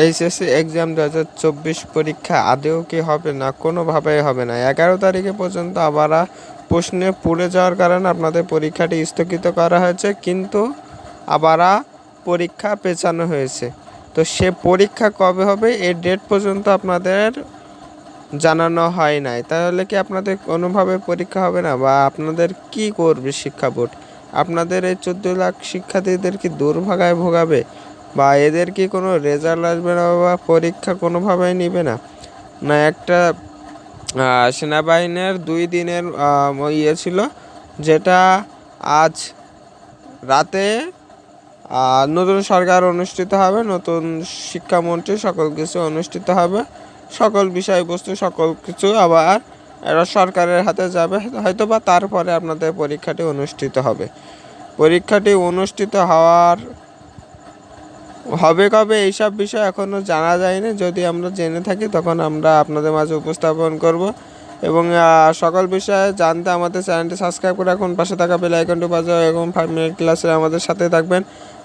HSC exam দু হাজার চব্বিশ পরীক্ষা আদেও কি হবে না? কোনোভাবেই হবে না। এগারো তারিখে পর্যন্ত আবার প্রশ্নে পড়ে যাওয়ার কারণে আপনাদের পরীক্ষাটি স্থগিত করা হয়েছে, কিন্তু আবার পরীক্ষা পেছানো হয়েছে। তো সে পরীক্ষা কবে হবে? এই ডেট পর্যন্ত আপনাদের জানানো হয় নাই। তাহলে কি আপনাদের কোনোভাবে পরীক্ষা হবে না? বা আপনাদের কি করবে শিক্ষা বোর্ড? আপনাদের এই চোদ্দ লাখ শিক্ষার্থীদের কি দুর্ভাগায় ভোগাবে? বা এদের কি কোনো রেজাল্ট আসবে না বা পরীক্ষা কোনোভাবেই নিবে না? না, একটা সেনাবাহিনীর দুই দিনের ইয়ে ছিল যেটা আজ রাতে নতুন সরকার অনুষ্ঠিত হবে, নতুন শিক্ষামন্ত্রী সকল কিছু অনুষ্ঠিত হবে, সকল বিষয়বস্তু, সকল কিছু আবার এরা সরকারের হাতে যাবে হয়তো বা তারপরে আপনাদের পরীক্ষাটি অনুষ্ঠিত হবে। পরীক্ষাটি অনুষ্ঠিত হওয়ার হবে কবে এইসব বিষয় এখনও জানা যায়নি। যদি আমরা জেনে থাকি, তখন আমরা আপনাদের মাঝে উপস্থাপন করব। এবং সকল বিষয়ে জানতে আমাদের চ্যানেলটি সাবস্ক্রাইব করে রাখুন। পাশে থাকা বেল আইকনটি বাজাও এবং ফাইভ মিনিট ক্লাসে আমাদের সাথে থাকবেন।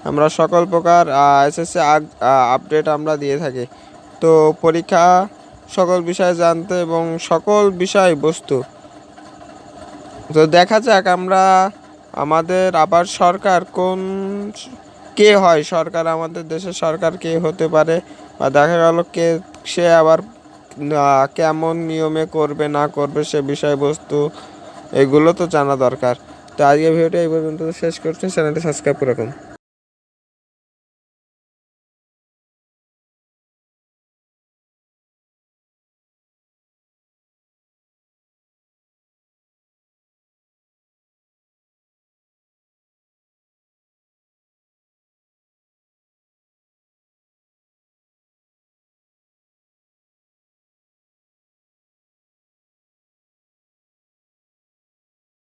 আমরা সকল প্রকার এসএসসি আপডেট আমরা দিয়ে থাকি। তো পরীক্ষা, সকল বিষয়ে জানতে এবং সকল বিষয় বস্তু। তো দেখা যাক আমরা, আমাদের আবার সরকার কোন কে হয়? সরকার, আমাদের দেশের সরকার কে হতে পারে? বা দেখা গেল কে, সে আবার কেমন নিয়মে করবে, না করবে সে বিষয়বস্তু, এগুলো তো জানা দরকার। তো আজকে ভিডিওটা এই পর্যন্ত, শেষ করছি। চ্যানেলটি সাবস্ক্রাইব করে রাখুন।